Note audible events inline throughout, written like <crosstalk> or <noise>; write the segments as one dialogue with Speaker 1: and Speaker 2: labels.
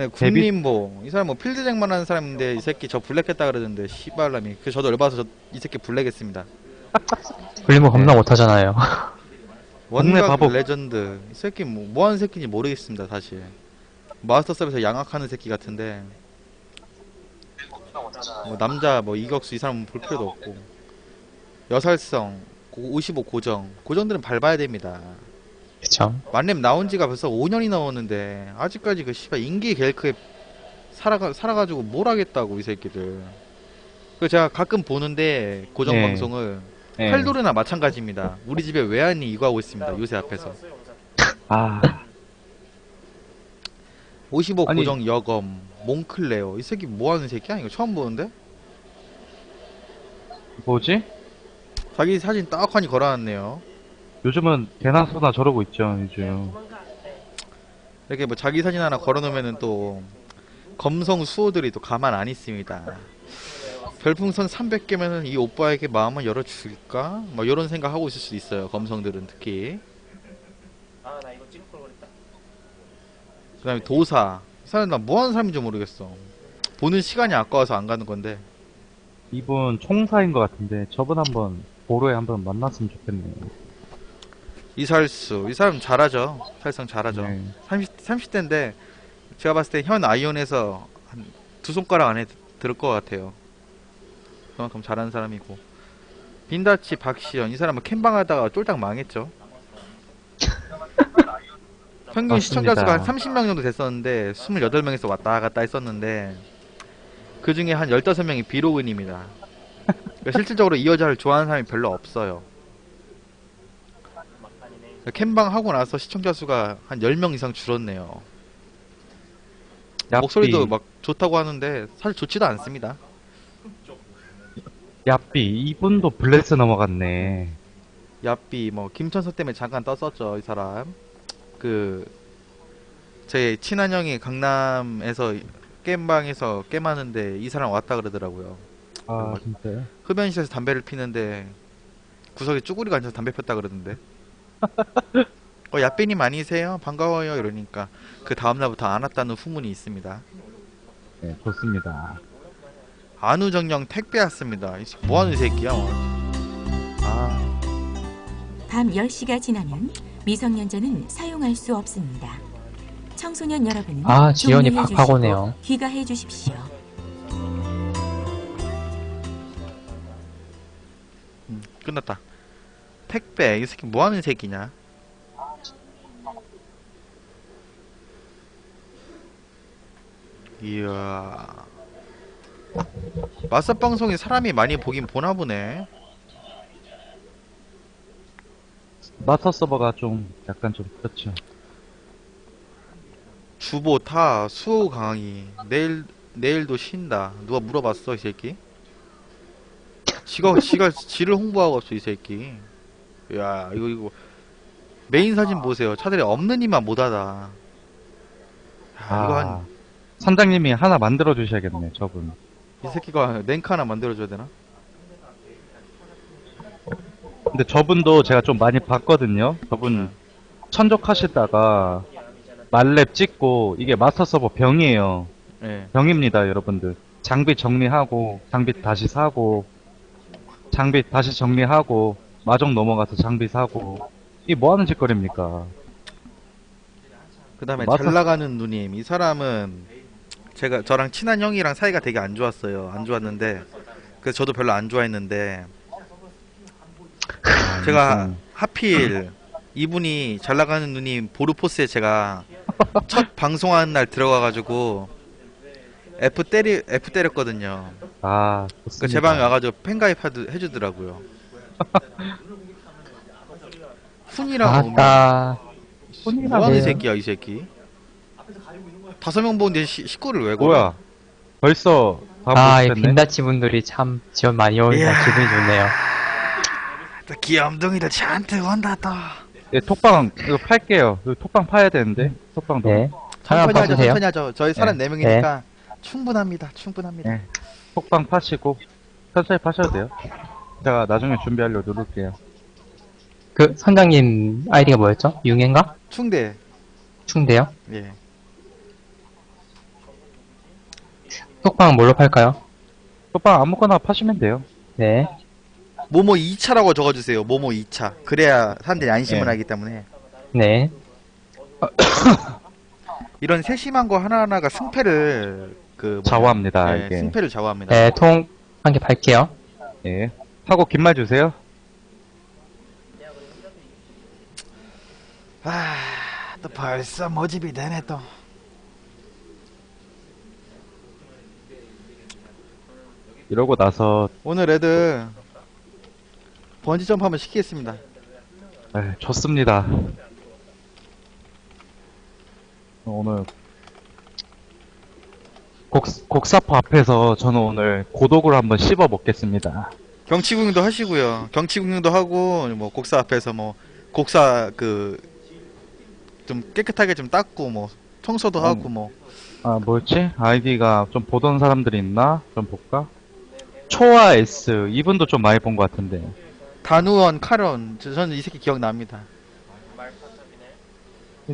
Speaker 1: 네, 군림보 이 사람 뭐 필드쟁만 하는 사람인데 이 새끼 저 블랙했다 그러던데 씨발람이 그 저도 열받아서 저, 이 새끼 블랙했습니다. <laughs>
Speaker 2: 굴림은 겁나 못하잖아요. <laughs>
Speaker 1: 원각
Speaker 3: 바보.
Speaker 1: 레전드. 이 새끼 뭐, 뭐 하는 새끼인지 모르겠습니다 사실. 마스터 섭에서 양악하는 새끼 같은데. 뭐 남자 뭐 이격수 이 사람 볼 필요도 없고. 여살성 55 고정. 고정들은 밟아야 됩니다
Speaker 2: 그쵸.
Speaker 1: 만렙 나온 지가 벌써 5년이 넘었는데 아직까지 그 씨발 인기 갤크에 살아가 살아가지고 뭘 하겠다고 이 새끼들. 그 제가 가끔 보는데 고정
Speaker 3: 네.
Speaker 1: 방송을
Speaker 3: 예.
Speaker 1: 팔도르나 마찬가지입니다. 우리 집에 외환이 이거 하고 있습니다. 요새 앞에서.
Speaker 3: 아
Speaker 1: 55
Speaker 3: 아니.
Speaker 1: 고정 여검 몽클레어 이 새끼 뭐 하는 새끼야? 이거 처음 보는데?
Speaker 3: 뭐지?
Speaker 1: 자기 사진 딱 하니 걸어놨네요.
Speaker 3: 요즘은 개나 소나 저러고 있죠 요즘.
Speaker 1: 이렇게 뭐 자기 사진 하나 걸어놓으면은 또 검성 수호들이 또 가만 안 있습니다. 별풍선 300개면은 이 오빠에게 마음을 열어줄까? 뭐 이런 생각 하고 있을 수도 있어요. 검성들은 특히. 그다음에 도사. 이 사람 나 뭐 하는 사람인지 모르겠어. 보는 시간이 아까워서 안 가는 건데.
Speaker 3: 이분 총사인 것 같은데 저분 한번 보로에 한번 만났으면 좋겠네요.
Speaker 1: 이살수. 이 사람 잘하죠. 사실상 잘하죠.
Speaker 3: 네.
Speaker 1: 30, 30대인데 제가 봤을 때 현 아이온에서 한두 손가락 안에 드- 들을 것 같아요. 그만큼 잘하는 사람이고 빈다치 박시현 이 사람은 캠방 하다가 쫄딱 망했죠. <laughs> 평균
Speaker 3: 맞습니다.
Speaker 1: 시청자 수가 한 30명 정도 됐었는데 28명에서 왔다 갔다 했었는데 그 중에 한 15명이 비로그입니다. 그러니까 실질적으로 이 여자를 좋아하는 사람이 별로 없어요. 캠방 하고 나서 시청자 수가 한 10명 이상 줄었네요.
Speaker 3: 야삐,
Speaker 1: 목소리도 막 좋다고 하는데 사실 좋지도 않습니다.
Speaker 3: 야삐 이분도 블레스 넘어갔네.
Speaker 1: 야삐 뭐 김천서 때문에 잠깐 떴었죠 이 사람. 그 제 친한 형이 강남에서 게임방에서 게임하는데 이 사람 왔다 그러더라고요.
Speaker 3: 아 진짜요?
Speaker 1: 흡연실에서 담배를 피는데 구석에 쭈구리가 앉아서 담배 폈다 그러던데. <laughs> 어 야삐님 아니세요? 반가워요 이러니까 그 다음 날부터 안 왔다는 후문이 있습니다.
Speaker 3: 네 좋습니다.
Speaker 1: 안우정령 택배 왔습니다. 이 새끼 뭐하는 새끼야? 어.
Speaker 4: 아밤 10시가 지나면 미성년자는 사용할 수 없습니다. 청소년 여러분은
Speaker 2: 아, 지연이
Speaker 4: 종료해
Speaker 2: 박하고네요.
Speaker 4: 주시고 귀가해 주십시오.
Speaker 1: 음, 끝났다. 택배 이 새끼 뭐하는 새끼냐? 이야. 마스 방송이 사람이 많이 보긴 보나 보네.
Speaker 3: 마스터 서버가 좀 약간 좀 그렇죠.
Speaker 1: 주보 타 수호 강의 내일 내일도 쉰다. 누가 물어봤어 이 새끼? 지가 지가 지를 홍보하고 없어 이 새끼. 야 이거 이거 메인 사진 보세요. 차들이 없는 이만 못하다. 야, 이거
Speaker 3: 한아 선장님이 하나 만들어 주셔야겠네 저분.
Speaker 1: 이 새끼가 랭크 하나 만들어줘야 되나?
Speaker 3: 근데 저분도 제가 좀 많이 봤거든요. 저분 천적하시다가 말렙 찍고 이게 마스터 서버 병이에요.
Speaker 1: 예.
Speaker 3: 병입니다, 여러분들. 장비 정리하고 장비 다시 사고 장비 다시 정리하고 마정 넘어가서 장비 사고 이게 뭐 하는 짓거리입니까?
Speaker 1: 그 다음에
Speaker 3: 맞아.
Speaker 1: 잘 나가는 누님. 이 사람은 제가 저랑 친한 형이랑 사이가 되게 안 좋았어요. 안 좋았는데 그래서 저도 별로 안 좋아했는데 제가
Speaker 3: 음.
Speaker 1: 하필 이분이 잘 나가는 누님 보르포스에 제가 첫 <laughs> 방송하는 날 들어가가지고 F 때리 F 때렸거든요.
Speaker 3: 아,
Speaker 1: 그
Speaker 3: 좋습니다.
Speaker 1: 제 방에 와가지고 팬가입 해주더라고요. 훈이랑 오면
Speaker 2: 아따.
Speaker 1: 뭐하는
Speaker 2: 네.
Speaker 1: 새끼야 이 새끼. 다섯 명 보는데 시, 식구를 왜 걸어?
Speaker 3: 뭐야? 벌써 다
Speaker 2: 아, 이
Speaker 3: 모셨네?
Speaker 2: 빈다치 분들이 참 지원 많이 오니까
Speaker 1: 이야.
Speaker 2: 기분이 좋네요.
Speaker 1: 또 귀염둥이들 잔뜩 온다 또.
Speaker 3: 예, 톡방 이거 팔게요. 이거 톡방 파야 되는데 톡방 너무
Speaker 2: 네. 하나
Speaker 1: 천천히 하죠,
Speaker 2: 봐주세요.
Speaker 1: 천천히 하죠. 저희
Speaker 3: 네.
Speaker 1: 34명이니까 충분합니다, 충분합니다.
Speaker 3: 네. 톡방 파시고 천천히 파셔도 돼요. 제가 나중에 준비하려고 누를게요.
Speaker 2: 그 선장님 아이디가 뭐였죠? 융인가?
Speaker 1: 충대.
Speaker 2: 충대요?
Speaker 1: 예.
Speaker 2: 톡방 뭘로 팔까요?
Speaker 3: 톡방 아무거나 파시면 돼요.
Speaker 2: 네.
Speaker 1: 모모 2차라고 적어주세요. 모모 2차. 그래야 사람들이 안심을
Speaker 3: 네.
Speaker 1: 하기 때문에.
Speaker 2: 네. <coughs>
Speaker 1: 이런 세심한 거 하나하나가 승패를 그 뭐냐,
Speaker 3: 좌우합니다,
Speaker 1: 예,
Speaker 3: 이게.
Speaker 1: 승패를 좌우합니다.
Speaker 2: 네, 통 한 개 팔게요.
Speaker 3: 예. 하고 긴 말 주세요.
Speaker 1: 아, 또 벌써 모집이 되네 또.
Speaker 3: 이러고 나서
Speaker 1: 오늘 애들 번지 점프 한번 시키겠습니다.
Speaker 3: 에, 좋습니다. 오늘 곡, 곡사포 앞에서 저는 오늘 고독을 한번 씹어 먹겠습니다.
Speaker 1: 경치 구경도 하시고요. 경치 구경도 하고 뭐 곡사 앞에서 뭐 곡사 그 좀 깨끗하게 좀 닦고 뭐 청소도
Speaker 3: 음.
Speaker 1: 하고 뭐
Speaker 3: 아, 뭐였지? 아이디가 좀 보던 사람들이 있나? 좀 볼까? 초아 S. 이분도 좀 많이 본 것 같은데.
Speaker 1: 단우원 카론 저- 저는 이 새끼 기억납니다.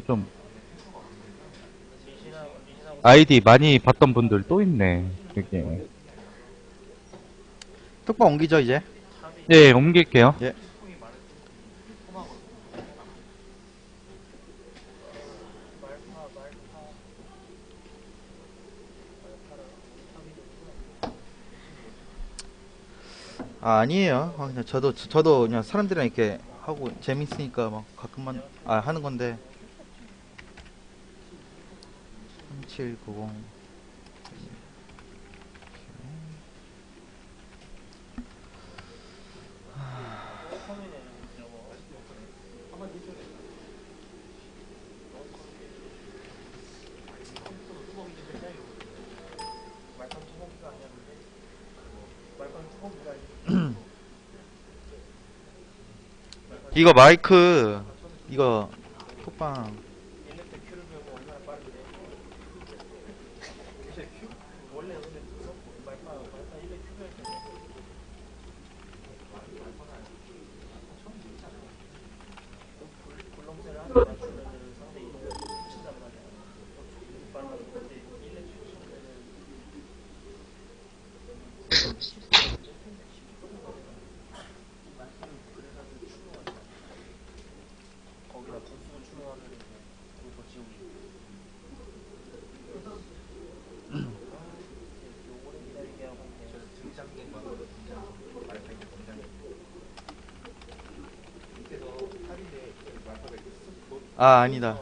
Speaker 3: 좀. 아이디 많이 봤던 분들 또 있네. 여기.
Speaker 1: 톡방 옮기죠 이제.
Speaker 3: 예, 옮길게요.
Speaker 1: 예. 아 아니에요. 아, 그냥 저도 저- 저도 그냥 사람들이랑 이렇게 하고 재밌으니까 막 가끔만 아 하는 건데. 3790 이거 마이크 이거 톡방 아 아니다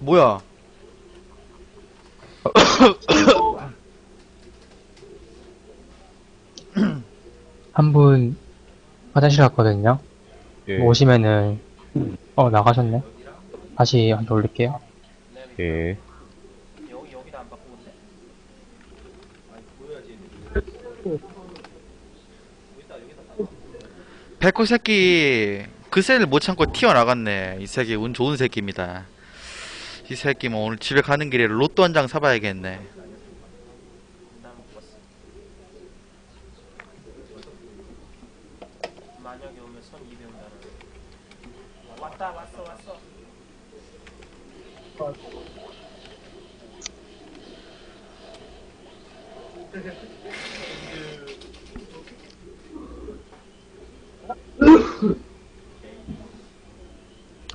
Speaker 1: 뭐야 <coughs>
Speaker 2: 한 분 화장실 갔거든요.
Speaker 3: 예.
Speaker 2: 오시면은 어 나가셨네. 다시 한번 올릴게요.
Speaker 3: 예.
Speaker 1: 백호 새끼 그 셀을 못 참고 튀어나갔네. 이 새끼 운 좋은 새끼입니다. 이 새끼 뭐 오늘 집에 가는 길에 로또 한 장 사봐야겠네
Speaker 5: 만약에 오면 선 200원다는 왔다 왔어 왔어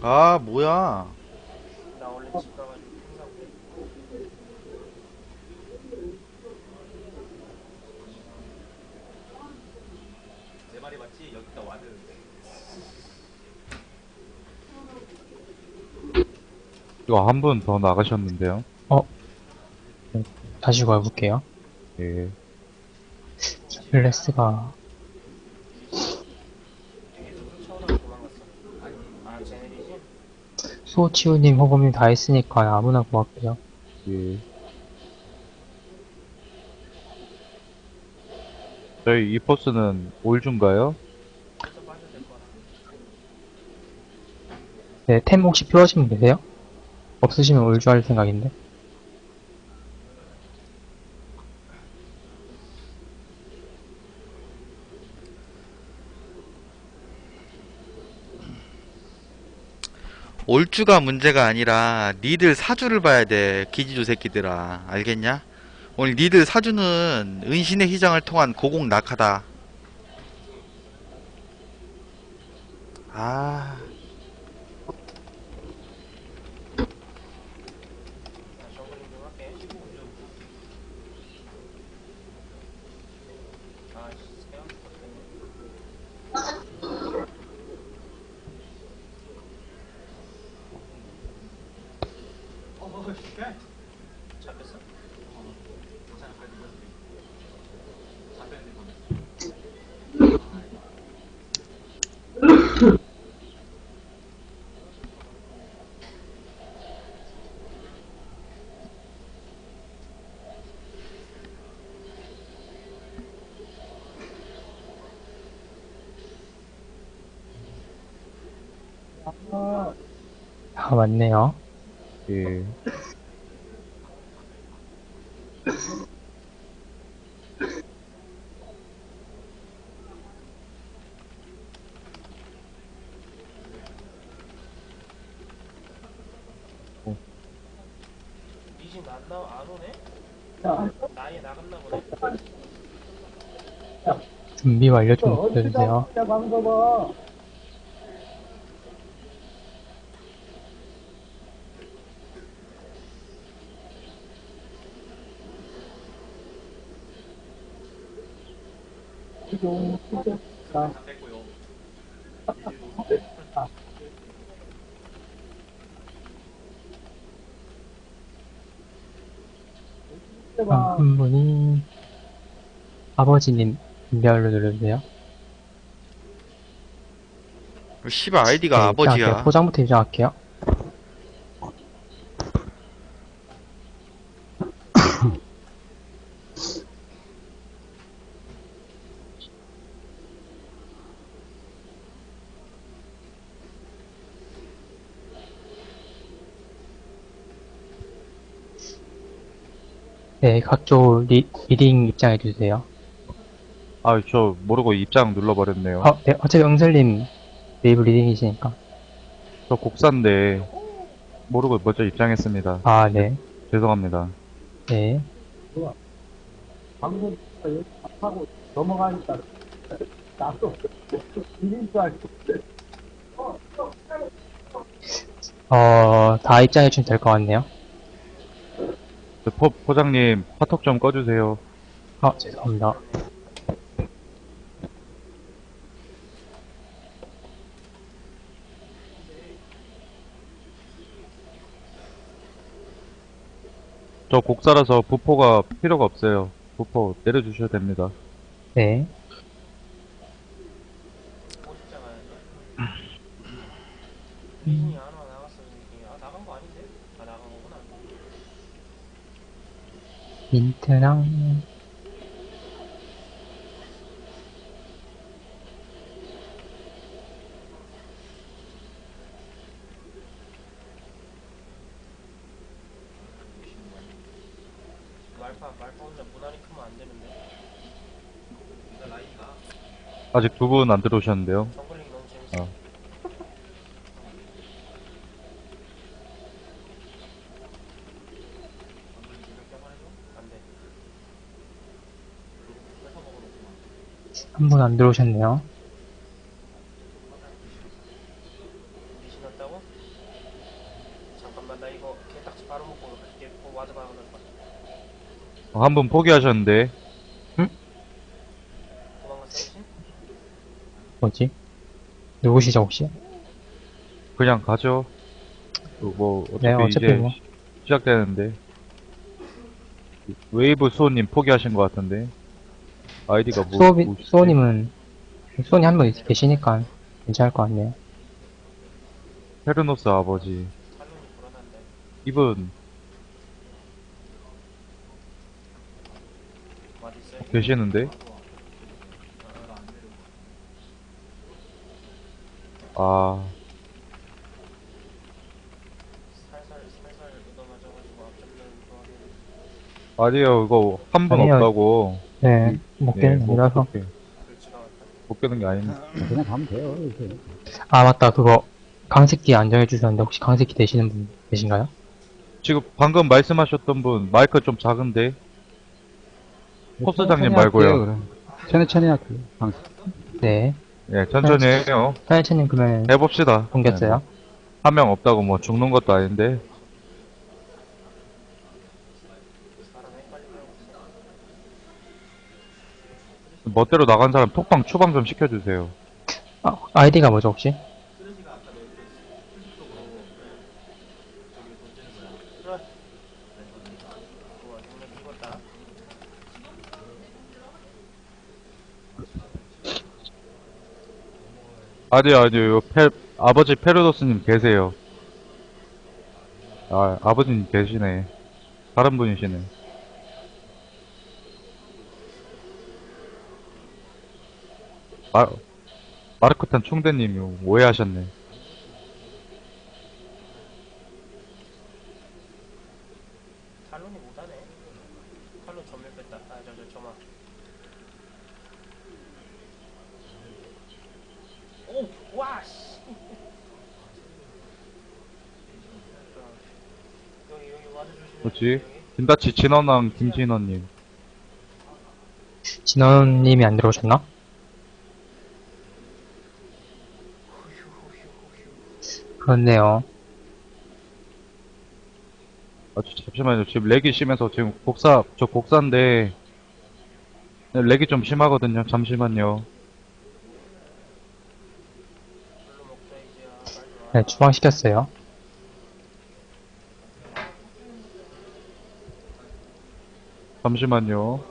Speaker 1: 아 뭐야
Speaker 5: 나 원래 집 가가지고 항상
Speaker 3: 이거 한 분 더 나가셨는데요.
Speaker 2: 다시 가볼게요.
Speaker 3: 예.
Speaker 2: 플레스가
Speaker 5: 처음으로 도망갔어 아 제네리지?
Speaker 2: 수호치우님, 호범님 다 했으니까 아무나 구할게요.
Speaker 3: 예. 저희 이 포스는 올준가요?
Speaker 2: 네, 템 혹시 필요하신 분 계세요? 없으시면 올주 할 생각인데.
Speaker 1: 올주가 문제가 아니라 니들 사주를 봐야 돼 기지조 새끼들아. 알겠냐? 오늘 니들 사주는 은신의 희장을 통한 고공 낙하다. 아
Speaker 5: 나 정글링 좀 할게. 아, 씨, 세안 죽었네. 잡혔어?
Speaker 2: 아, 맞네요.
Speaker 3: 예.
Speaker 5: 미진 안 나, 안 오네? 나이 나갔나 보네.
Speaker 2: 준비 완료 좀 부탁주세요. 아, 한 분이 아버지님 완료 눌러주세요.
Speaker 1: 씨발 아이디가
Speaker 2: 네,
Speaker 1: 아버지야.
Speaker 2: 포장부터 입장할게요. 네, 각조 리, 리딩 입장해주세요.
Speaker 3: 아, 저 모르고 입장 눌러버렸네요.
Speaker 2: 어, 네, 어차피 응설님 네이브 리딩이시니까.
Speaker 3: 저 곡사인데 모르고 먼저 입장했습니다.
Speaker 2: 아, 네.
Speaker 3: 죄송합니다.
Speaker 2: 네. 어, 다 입장해 주면 될 것 같네요.
Speaker 3: 저 포, 포장님 화톡 좀 꺼주세요.
Speaker 2: 어, 죄송합니다.
Speaker 3: 저 곡사라서 부포가 필요가 없어요. 부포 내려주셔도 됩니다.
Speaker 2: 네.
Speaker 5: 어디자 가야 돼? 미진이 안 와, 나갔어. 이게. 아, 나간 거 아닌데? 아, 나간 거구나.
Speaker 2: 민트랑.
Speaker 3: 아직 두 분 안 들어오셨는데요.
Speaker 5: 정글링 너무 재밌어.
Speaker 3: 어.
Speaker 5: 안 돼.
Speaker 2: 한 분 안 들어오셨네요.
Speaker 5: 미신 왔다고? 잠깐만, 나 이거 개딱지 바로 먹고 갈게. 어, 와드 거야.
Speaker 3: 한분 포기하셨는데
Speaker 5: 도망갔어, 미신?
Speaker 2: 뭐지? 누구시죠, 혹시?
Speaker 3: 그냥 가죠. 그뭐 어차피,
Speaker 2: 네, 어차피
Speaker 3: 이제
Speaker 2: 뭐.
Speaker 3: 시- 시작되는데 웨이브 수호님 포기하신 것 같은데 아이디가 뭐
Speaker 2: 수호비,
Speaker 3: 뭐시지?
Speaker 2: 수호님은, 수호님 한 분 계시니까 괜찮을 것 같네요.
Speaker 3: 페르노스 아버지. 이분? 계시는데 아 아니에요 이거 한 분
Speaker 2: 아니에요.
Speaker 3: 없다고
Speaker 2: 네, 못
Speaker 3: 네,
Speaker 2: 되는
Speaker 3: 못
Speaker 2: 아니라서.
Speaker 3: 그렇게
Speaker 5: 글씨가 왔다.
Speaker 3: 못 깨는 게 아닌데
Speaker 6: 그냥 가면 돼요. 이렇게.
Speaker 2: 아, 맞다, 그거. 강습기 안정해 주셨는데 혹시 강습기 되시는 분 계신가요?
Speaker 3: 지금 방금 말씀하셨던 분 마이크 좀 작은데 컵사장님
Speaker 6: 천천히
Speaker 3: 말고요.
Speaker 6: 천천히 할게요. 방금.
Speaker 2: 네.
Speaker 3: 예, 천천히 해요.
Speaker 2: 사연차님 그러면
Speaker 3: 해봅시다.
Speaker 2: 동겼어요?
Speaker 3: 한 명 없다고 뭐 죽는 것도 아닌데. 멋대로 나간 사람 톡방 추방 좀 시켜주세요.
Speaker 2: 아, 아이디가 뭐죠 혹시?
Speaker 3: 아니요, 아니요. 페, 아버지 페르도스님 계세요. 아, 아버님 계시네. 다른 분이시네. 마, 마르크탄 충대님이 오해하셨네.
Speaker 5: 탈론이 못하네 탈론 전멸 뺐다 아 저 저 저마 오와 씨 여기 여기 와드 조심해
Speaker 3: 뭐지? 김다치 진원왕 김진원님.
Speaker 2: 진원님이 안 들어오셨나? 그렇네요.
Speaker 3: 아, 저, 잠시만요. 지금 렉이 심해서 지금 곡사, 저 곡사인데, 네, 렉이 좀 심하거든요. 잠시만요.
Speaker 2: 네, 추방시켰어요.
Speaker 3: 잠시만요.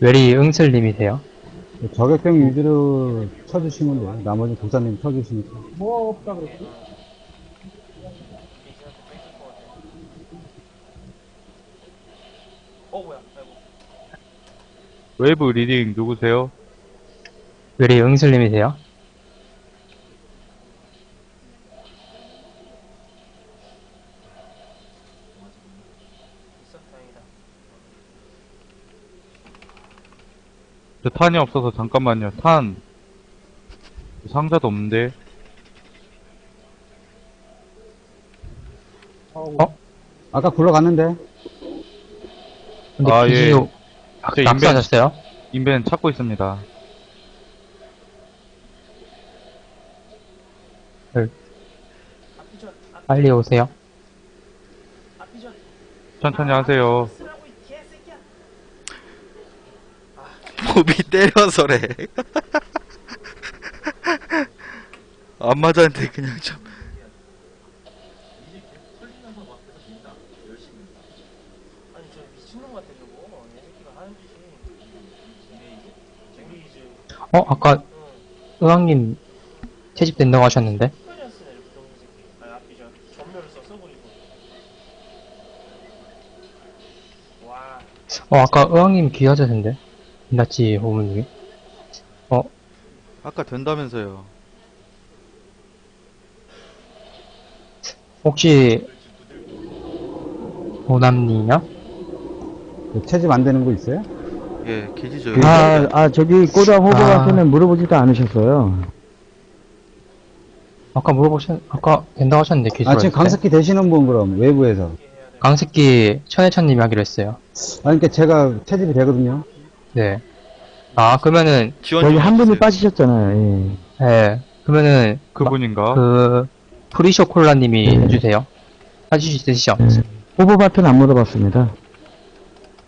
Speaker 2: 웨리 응슬님이세요.
Speaker 6: 저격병 위주로 쳐주시면 돼요. 나머지 도사님 쳐주시니까.
Speaker 5: 뺏길 것 같아 어 뭐야 아이고
Speaker 3: 웨이브 리딩 누구세요?
Speaker 2: 웨리 응슬님이세요.
Speaker 5: 있어 다행이다
Speaker 3: 저 탄이 없어서 잠깐만요. 탄. 상자도 없는데.
Speaker 6: 아까 굴러갔는데.
Speaker 2: 근데
Speaker 3: 아, 예.
Speaker 2: 기지로
Speaker 3: 저
Speaker 2: 낙사하셨어요?
Speaker 3: 인벤 찾고 있습니다.
Speaker 5: 앞
Speaker 2: 빨리 오세요.
Speaker 3: 천천히 하세요.
Speaker 5: 쓰라고 이 개새끼야
Speaker 1: 몸이 때려서래. <laughs> 안 맞았는데 그냥 좀.
Speaker 2: 어, 아까
Speaker 5: 응
Speaker 2: 의왕님 채집된다고 하셨는데? 어, 아까 의왕님 귀하자신데? 낫지 호무님이?
Speaker 1: 아까 된다면서요.
Speaker 2: 혹시 오남니냐?
Speaker 6: 채집 안 되는 거 있어요?
Speaker 1: 예, 기지죠.
Speaker 7: 아, 아, 저기 꼬다 호버한테는 물어보지도 않으셨어요.
Speaker 2: 아까 물어보셨, 아까 된다고 하셨는데
Speaker 6: 아,
Speaker 2: 기술할
Speaker 6: 지금
Speaker 2: 때.
Speaker 6: 강습기 되시는 분 그럼, 외부에서.
Speaker 5: 돼
Speaker 2: 강습기 천혜천님이 하기로 했어요.
Speaker 6: 아, 그러니까 제가 채집이 되거든요.
Speaker 2: 네. 아, 그러면은,
Speaker 1: 지원
Speaker 7: 좀한 분이
Speaker 1: 해주세요.
Speaker 7: 빠지셨잖아요. 예.
Speaker 2: 예. 그러면은,
Speaker 3: 그분인가?
Speaker 2: 그, 프리쇼 콜라님이
Speaker 7: 네.
Speaker 2: 해주세요. 해주실 수 있으시죠?
Speaker 7: 예. 호버한테는 안 물어봤습니다.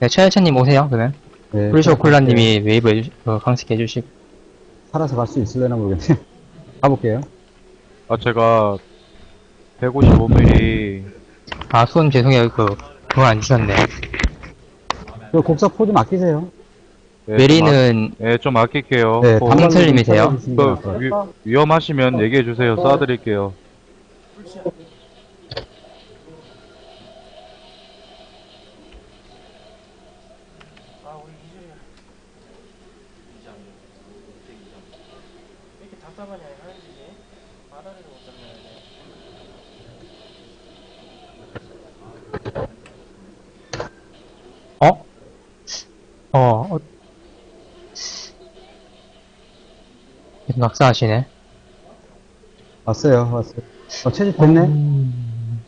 Speaker 2: 네, 천혜천님 오세요, 그러면.
Speaker 6: 네,
Speaker 2: 프리쇼 콜라님이 웨이브 해주, 어, 강습기 해주시고.
Speaker 6: 살아서 갈 수 있을려나 모르겠네. <laughs> 가볼게요.
Speaker 3: 아, 제가 155mm
Speaker 2: 아, 수원 죄송해요. 그, 그거 안 주셨네.
Speaker 6: 그 곡사 포 좀 아끼세요.
Speaker 3: 예,
Speaker 2: 메리는,
Speaker 3: 좀, 아, 예, 좀 아낄게요.
Speaker 6: 네,
Speaker 3: 어, 그, 위,
Speaker 6: 거예요.
Speaker 3: 위험하시면 얘기해 주세요. 쏴드릴게요.
Speaker 5: 아 우리 이즈야 왜 이렇게 답답하냐 하는 짓이 바다를 못 잡냐 이제
Speaker 2: 낙사하시네.
Speaker 6: 왔어요, 왔어요. 어, 채집 됐네?
Speaker 2: 음,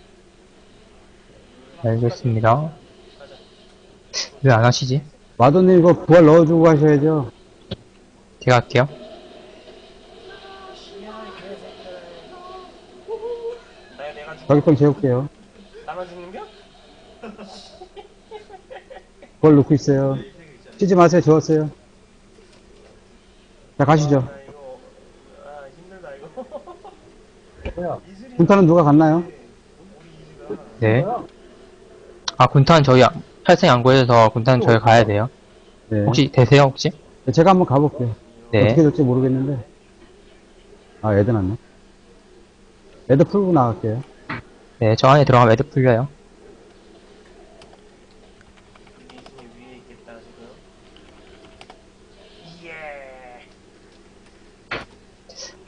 Speaker 2: 알겠습니다. 왜 안 하시지?
Speaker 6: 마도님 이거 부활 넣어주고 가셔야죠.
Speaker 2: 제가 할게요.
Speaker 5: 나 내가 죽
Speaker 6: 자기병 재울게요.
Speaker 5: 나만 죽는 겨?
Speaker 6: 부활 넣고 있어요. 치지 마세요, 재웠어요. 자, 가시죠.
Speaker 5: 아 이거 아 힘들다 이거.
Speaker 6: 군타는 누가 갔나요?
Speaker 2: 네. 아, 군탄 저희 아- 탈생 안 구해서 군탄 저희 가야 돼요.
Speaker 6: 네.
Speaker 2: 혹시 되세요, 혹시?
Speaker 6: 제가 한번 가볼게요.
Speaker 2: 네.
Speaker 6: 어떻게 될지 모르겠는데. 아, 애드 났네. 애드 풀고 나갈게요.
Speaker 2: 네, 저 안에 들어가면 애드 풀려요.
Speaker 5: 리신이 위에 있겠다 지금. 예.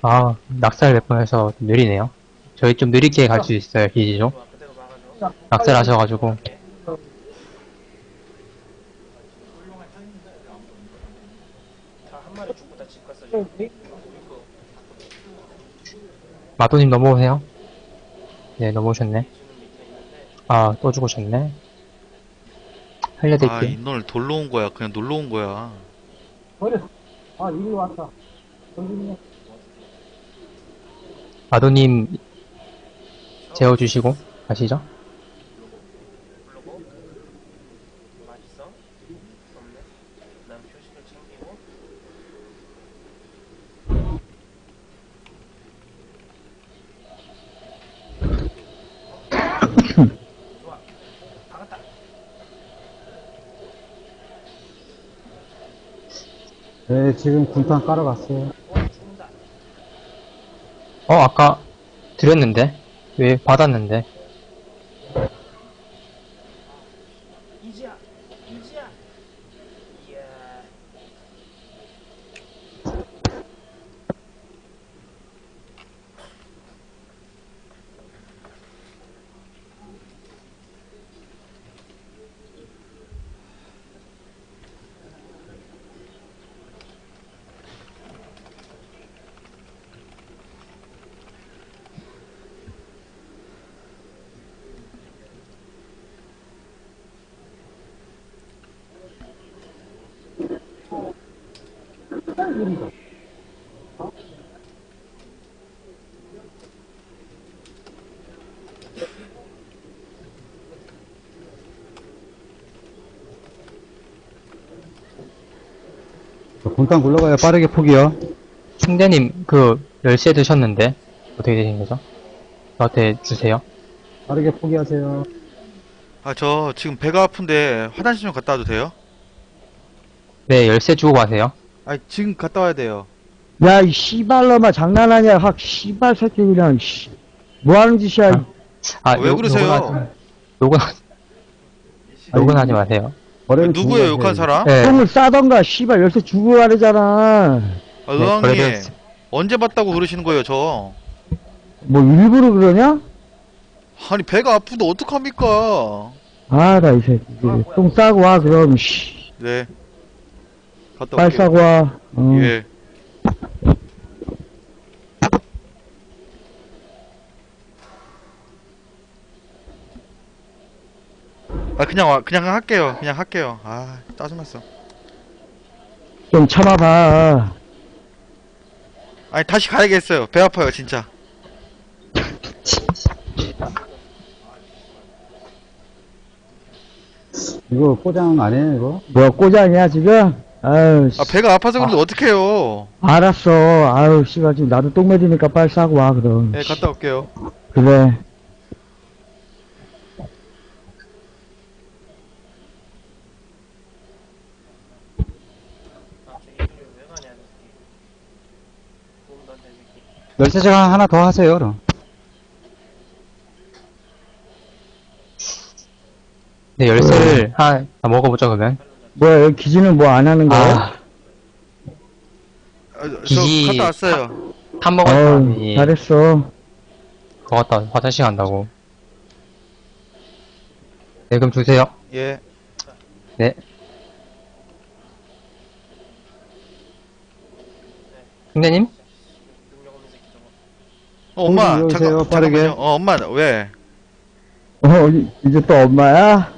Speaker 2: 아, 낙살 몇 번 해서 좀 느리네요. 저희 좀 느리게 갈 수 있어요, 기지죠.
Speaker 5: 좋아 그대로 막아줘.
Speaker 2: 낙살 하셔가지고.
Speaker 5: 다 한 마리 죽고 다 집 갔어 지금.
Speaker 2: 마도님 넘어오세요. 네, 넘어오셨네. 아, 또 죽으셨네.
Speaker 1: 아,
Speaker 2: 살려드릴게요.
Speaker 1: 인널 돌러 온 거야. 그냥 놀러 온 거야.
Speaker 6: 아, 이리 왔다.
Speaker 2: 마도님 재워주시고 가시죠.
Speaker 5: 네,
Speaker 6: 지금 군탄 깔아갔어요.
Speaker 2: 어, 아까 드렸는데? 왜 받았는데?
Speaker 6: 군탄 굴러가요. 빠르게 포기요.
Speaker 2: 충대님 그 열쇠 드셨는데 어떻게 되신 거죠? 저한테 주세요.
Speaker 6: 빠르게 포기하세요.
Speaker 1: 아, 저 지금 배가 아픈데 화장실 좀 갔다 와도 돼요?
Speaker 2: 네, 열쇠 주고 가세요.
Speaker 1: 아, 지금 갔다 와야 돼요.
Speaker 7: 야, 이 씨발놈아, 장난하냐, 확, 씨발 새끼, 그냥, 씨. 뭐 하는 짓이야, 이
Speaker 2: 아,
Speaker 1: 왜
Speaker 2: 욕-
Speaker 1: 그러세요?
Speaker 2: 욕은 하- 욕은 하지 마세요.
Speaker 6: 버리는
Speaker 1: 누구예요, 욕한 사람?
Speaker 2: 네,
Speaker 7: 똥을 싸던가, 씨발, 열쇠 주고 가래잖아.
Speaker 1: 아,
Speaker 2: 네,
Speaker 1: 의왕님.
Speaker 2: 그래도-
Speaker 1: 언제 봤다고 그러시는 거예요, 저?
Speaker 7: 뭐, 일부러 그러냐?
Speaker 1: 아니, 배가 아픈데 어떡합니까?
Speaker 7: 아, 나 이 새끼. 똥 싸고 와, 그럼, 씨.
Speaker 1: 네. 갔다
Speaker 7: 빨리
Speaker 1: 올게요.
Speaker 7: 와. 어.
Speaker 1: 예. 아 그냥 와 그냥 할게요 그냥 할게요 아 짜증났어
Speaker 7: 좀 참아봐.
Speaker 1: 아니 다시 가야겠어요 배 아파요 진짜
Speaker 6: 이거 포장 안 해요, 이거?
Speaker 7: 뭐야, 꼬장이야, 지금? 아유, 씨.
Speaker 1: 아 배가 아파서 그런데 어떡해요
Speaker 7: 알았어. 아유, 씨발, 지금 나도 똥 매지니까 빨리 싸고 와, 그럼.
Speaker 1: 예 갔다 올게요
Speaker 7: 그래.
Speaker 5: 아, 새끼.
Speaker 6: 열쇠장 하나 더 하세요, 그럼.
Speaker 2: 네, 열쇠를 하나 다 먹어보죠, 그러면.
Speaker 7: 뭐야, 여기 기지는 뭐 안 하는 거야?
Speaker 2: 아,
Speaker 1: 아, 저
Speaker 2: 기지-
Speaker 1: 갔다 왔어요
Speaker 2: 한 먹은
Speaker 7: 어우,
Speaker 2: 사람이
Speaker 7: 잘했어.
Speaker 2: 그거 갖다 화장실 간다고. 네, 그럼 주세요.
Speaker 1: 예
Speaker 2: 네.
Speaker 5: 저거.
Speaker 1: 어, 엄마
Speaker 6: 형님,
Speaker 1: 잠깐
Speaker 6: 여보세요, 빠르게.
Speaker 1: 잠깐만요. 어 엄마 왜?
Speaker 7: 어, 이- 이제 또 엄마야?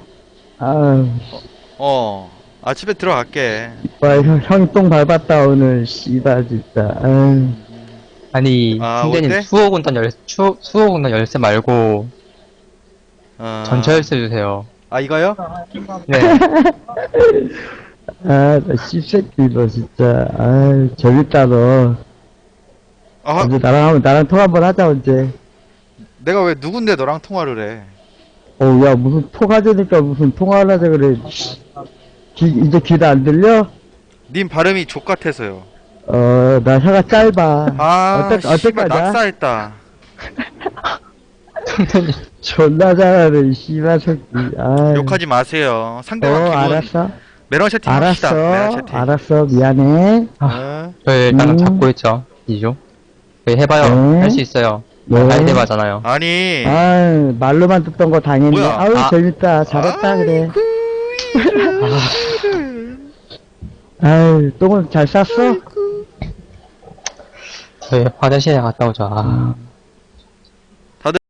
Speaker 7: 아유,
Speaker 1: 어. 아 집에 들어갈게.
Speaker 7: 와, 형, 형이 똥 밟았다, 오늘. 씨발, 진짜. 아유.
Speaker 2: 아니,
Speaker 1: 아,
Speaker 2: 승대님
Speaker 1: 어때?
Speaker 2: 수호 군단 열, 추, 수호 군단 열쇠 말고
Speaker 1: 어.
Speaker 2: 전체 열쇠 주세요.
Speaker 1: 아 이거요?
Speaker 2: 네. <laughs>
Speaker 7: 아, 나 씹새끼, 너 진짜. 아유, 재밌다, 너.
Speaker 1: 아
Speaker 7: 언제 나랑, 하면- 나랑 통화 한번 하자, 언제.
Speaker 1: 내가 왜 누군데 너랑 통화를 해?
Speaker 7: 어, 야, 무슨 통화되니까 무슨 통화를 하자 그래. 귀, 이제 귀도 안 들려?
Speaker 1: 님 발음이 족 같아서요.
Speaker 7: 어, 나 혀가 짧아.
Speaker 1: 아,
Speaker 7: 어떡,
Speaker 1: 씨발
Speaker 7: 어떡하냐?
Speaker 1: 낙사했다. <laughs>
Speaker 7: 존나 잘하네, 이 씨발 새끼. 아
Speaker 1: 욕하지 마세요.
Speaker 7: 어,
Speaker 1: 상대방 기분
Speaker 7: 알았어.
Speaker 1: 매너 채팅 합시다. 매너
Speaker 7: 알았어.
Speaker 1: 채팅.
Speaker 7: 알았어, 미안해.
Speaker 1: 어?
Speaker 2: 저희 일단
Speaker 7: 음.
Speaker 2: 잡고 있죠. 이죠. 저희 해봐요.
Speaker 7: 네.
Speaker 2: 할 수 있어요.
Speaker 7: 네.
Speaker 2: 알데바잖아요.
Speaker 1: 아니.
Speaker 7: 아유, 말로만 듣던 거 당했네.
Speaker 1: 뭐야?
Speaker 7: 아유,
Speaker 2: 아.
Speaker 7: 재밌다. 잘했다, 그래.
Speaker 1: 아이고, <laughs>
Speaker 7: 아유, 똥을 잘 쌌어?
Speaker 2: 저희 화장실에 갔다 오자. 아.